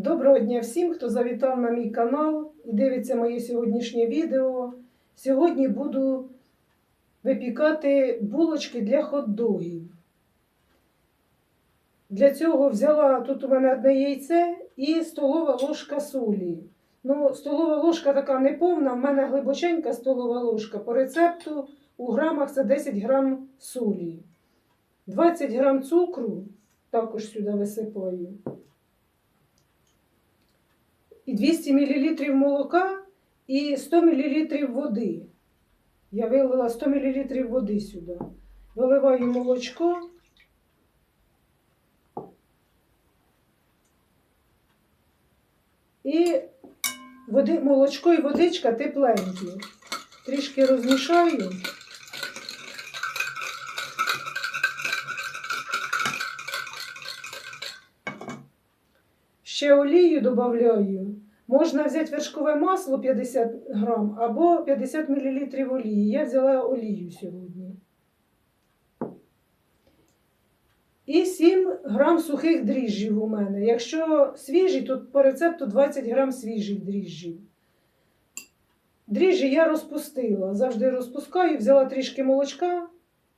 Доброго дня всім, хто завітав на мій канал і дивиться моє сьогоднішнє відео. Сьогодні буду випікати булочки для хот-догів. Для цього взяла тут у мене одне яйце і столова ложка солі. Ну, столова ложка така неповна, в мене глибоченька столова ложка. По рецепту у грамах це 10 грам солі. 20 грам цукру також сюди висипаю. І 200 мл молока і 100 мл води. Я вилила 100 мл води сюди. Виливаю молочко. І води, молочко і водичка тепленькі. Трішки розмішаю. Ще олію додаю. Можна взяти вершкове масло 50 грам або 50 мл олії. Я взяла олію сьогодні. І 7 грам сухих дріжджів у мене. Якщо свіжі, то по рецепту 20 грам свіжих дріжджів. Дріжджі я розпустила. Завжди розпускаю, взяла трішки молочка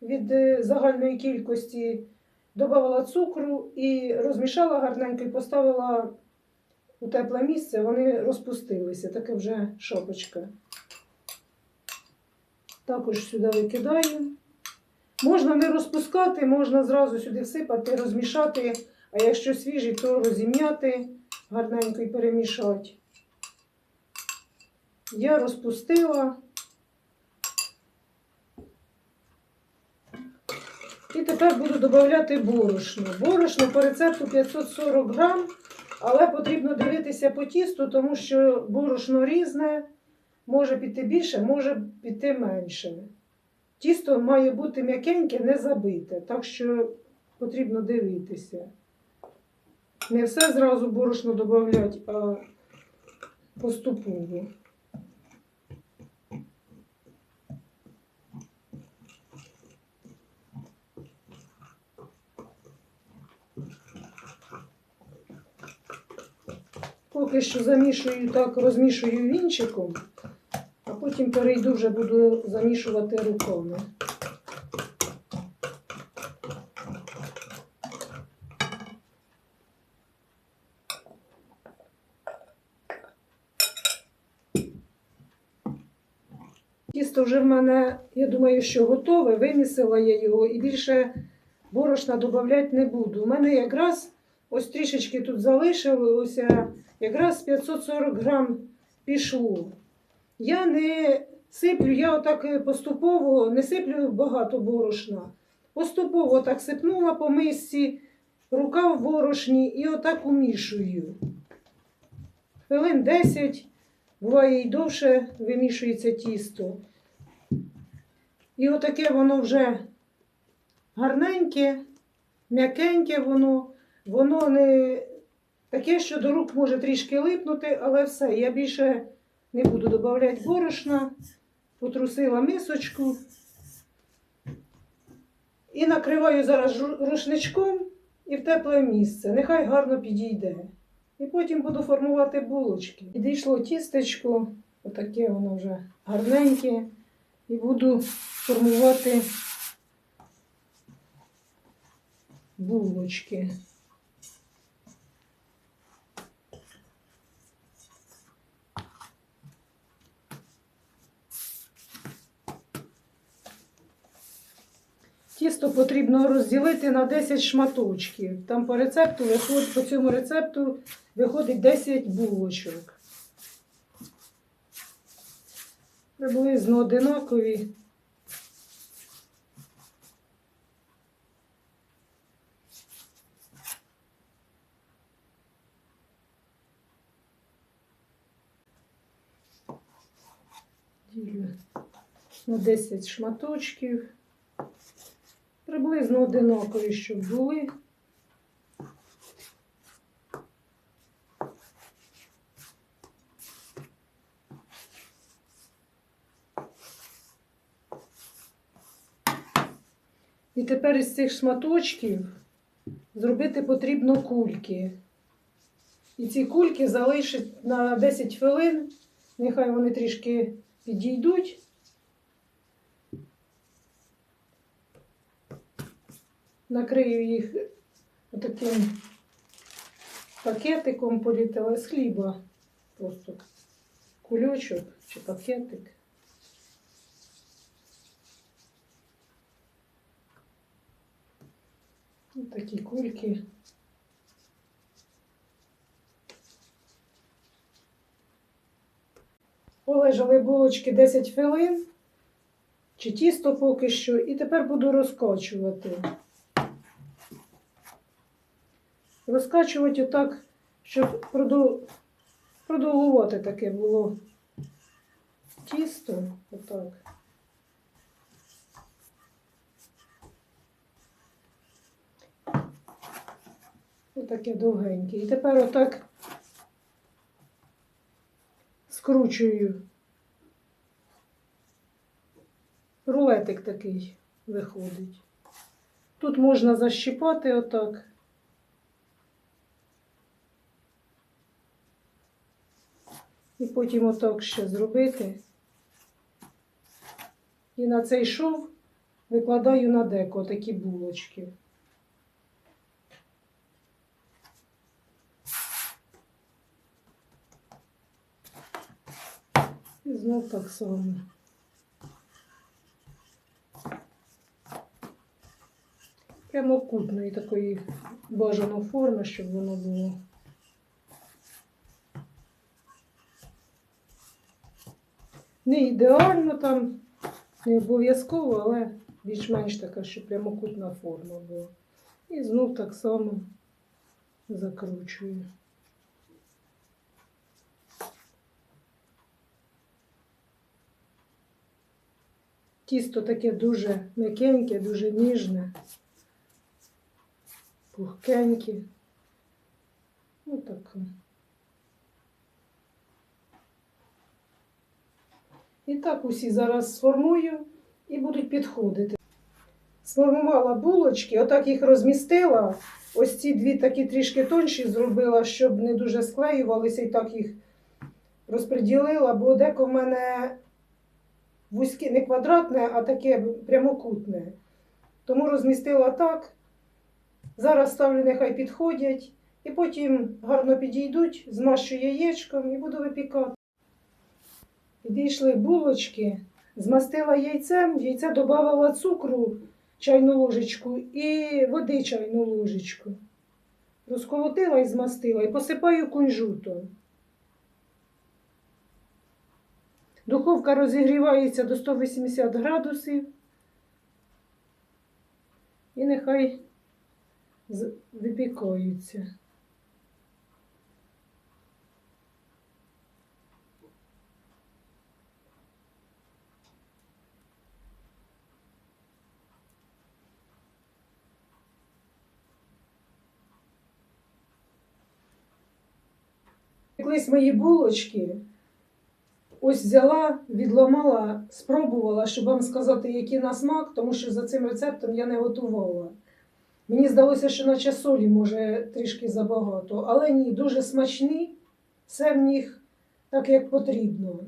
від е, загальної кількості, додала цукру і розмішала гарненько і поставила у тепле місце, вони розпустилися. Таке вже шапочка. Також сюди викидаю. Можна не розпускати, можна зразу сюди всипати, розмішати, а якщо свіжі, то розім'яти гарненько і перемішати. Я розпустила. І тепер буду додати борошно. Борошно по рецепту 540 грам, але потрібно дивитися по тісту, тому що борошно різне, може піти більше, може піти менше. Тісто має бути м'якеньке, не забите, так що потрібно дивитися. Не все зразу борошно додати, а поступово. Поки що замішую так, розмішую вінчиком, а потім перейду вже буду замішувати руками. Тісто вже в мене, я думаю, що готове. Вимісила я його і більше борошна додавати не буду. У мене якраз ось трішечки тут залишилося, якраз 540 грам пішло. Я не сиплю, я отак поступово не сиплю багато борошна. Поступово так сипнула по мисці, рука в борошні і отак умішую. Хвилин 10, буває і довше вимішується тісто. І отаке воно вже гарненьке, м'якеньке воно, воно не таке, що до рук може трішки липнути, але все. Я більше не буду додавати борошна, потрусила мисочку і накриваю зараз рушничком і в тепле місце. Нехай гарно підійде. І потім буду формувати булочки. Підійшло тістечко, отаке воно вже гарненьке. І буду формувати булочки. Тісто потрібно розділити на 10 шматочків. Там по рецепту виходить, по цьому рецепту виходить 10 булочок. Приблизно одинакові. Ділю на 10 шматочків. Приблизно одинакові, щоб були. І тепер із цих шматочків зробити потрібно кульки. І ці кульки залишить на 10 хвилин. Нехай вони трішки підійдуть. Накрию їх таким пакетиком політала з хліба. Просто кульочок чи пакетик. Ось такі кульки. Полежали булочки 10 хвилин, чи тісто поки що, і тепер буду розкачувати. Розкачувати отак, щоб продовгувати таке було тісто. Отак. Отаке довгеньке. І тепер отак скручую. Рулетик такий виходить. Тут можна защіпати отак. І потім отак ще зробити. І на цей шов викладаю на деко такі булочки. І знов так само. Прямокутної такої бажано форми, щоб воно було. Не ідеально там, не обов'язково, але більш-менш така, що прямокутна форма була. І знов так само закручую. Тісто таке дуже м'якеньке, дуже ніжне, пухкеньке. Отаке. І так усі зараз сформую і будуть підходити. Сформувала булочки, отак їх розмістила. Ось ці дві такі трішки тонші зробила, щоб не дуже склеювалися, і так їх розподілила, бо деко в мене вузьке, не квадратне, а таке прямокутне. Тому розмістила так. Зараз ставлю, нехай підходять, і потім гарно підійдуть, змащу яєчком і буду випікати. Підійшли булочки, змастила яйцем, в яйце додавала цукру чайну ложечку і води чайну ложечку. Розколотила і змастила, і посипаю кунжутом. Духовка розігрівається до 180 градусів. І нехай випікаються. Пеклись мої булочки. Ось взяла, відламала, спробувала, щоб вам сказати, який на смак, тому що за цим рецептом я не готувала. Мені здалося, що наче солі може трішки забагато, але ні, дуже смачні, все в них так, як потрібно.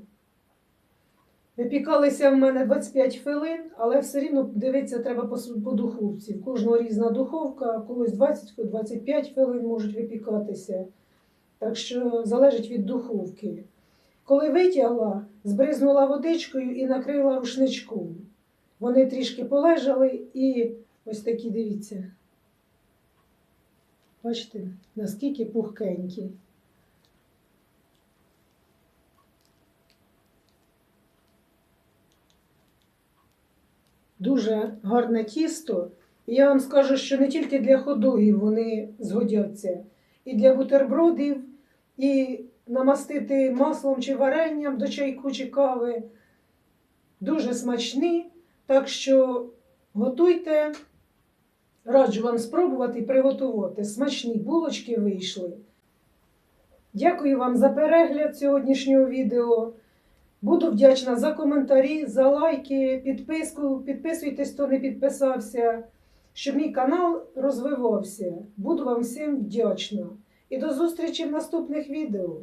Випікалися в мене 25 хвилин, але все рівно дивитися треба по, духовці. В кожного різна духовка, в когось 20-25 хвилин можуть випікатися. Так що залежить від духовки. Коли витягла, збризнула водичкою і накрила рушничком. Вони трішки полежали і ось такі, дивіться. Бачите, наскільки пухкенькі. Дуже гарне тісто. І я вам скажу, що не тільки для ходогів вони згодяться, і для бутербродів, і намастити маслом чи варенням до чайку чи кави. Дуже смачні. Так що готуйте, раджу вам спробувати і приготувати. Смачні булочки вийшли. Дякую вам за перегляд сьогоднішнього відео. Буду вдячна за коментарі, за лайки, підписку. Підписуйтесь, хто не підписався, щоб мій канал розвивався. Буду вам всім вдячна. І до зустрічі в наступних відео.